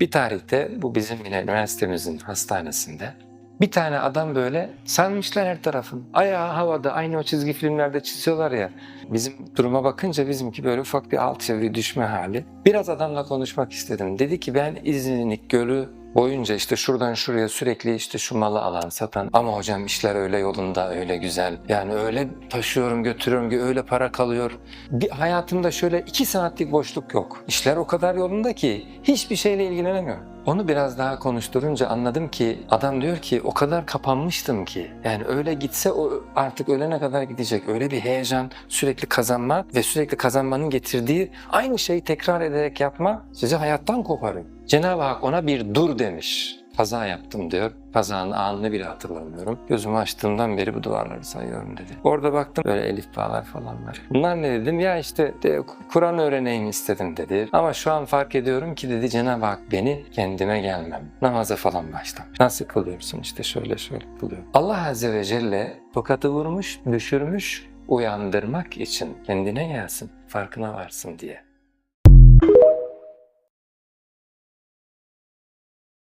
Bir tarihte bu bizim yine üniversitemizin hastanesinde bir tane adam böyle sarmışlar her tarafını. Ayağı havada aynı o çizgi filmlerde çiziyorlar ya. Bizim duruma bakınca bizimki böyle ufak bir alt çeviri düşme hali. Biraz adamla konuşmak istedim. Dedi ki ben İznik Gölü boyunca işte şuradan şuraya sürekli işte şu malı alan satan ama hocam işler öyle yolunda öyle güzel yani öyle taşıyorum götürüyorum ki öyle para kalıyor. Bir hayatımda şöyle iki saatlik boşluk yok. İşler o kadar yolunda ki hiçbir şeyle ilgilenemiyorum. Onu biraz daha konuşturunca anladım ki adam diyor ki o kadar kapanmıştım ki yani öyle gitse o artık ölene kadar gidecek. Öyle bir heyecan sürekli kazanma ve sürekli kazanmanın getirdiği aynı şeyi tekrar ederek yapma sizi hayattan koparıyor. Cenab-ı Hak ona bir dur demiş. Kaza yaptım diyor. Kazanın anını bile hatırlamıyorum. Gözümü açtığımdan beri bu duvarları sayıyorum dedi. Orada baktım böyle elif bağlar falan var. Bunlar ne dedim? Ya işte de, Kur'an öğreneyim istedim dedi. Ama şu an fark ediyorum ki dedi Cenab-ı Hak beni kendime gelmem. Namaza falan başlamış. Nasıl kılıyorsun işte şöyle şöyle kılıyor. Allah Azze ve Celle tokatı vurmuş, düşürmüş, uyandırmak için kendine gelsin, farkına varsın diye.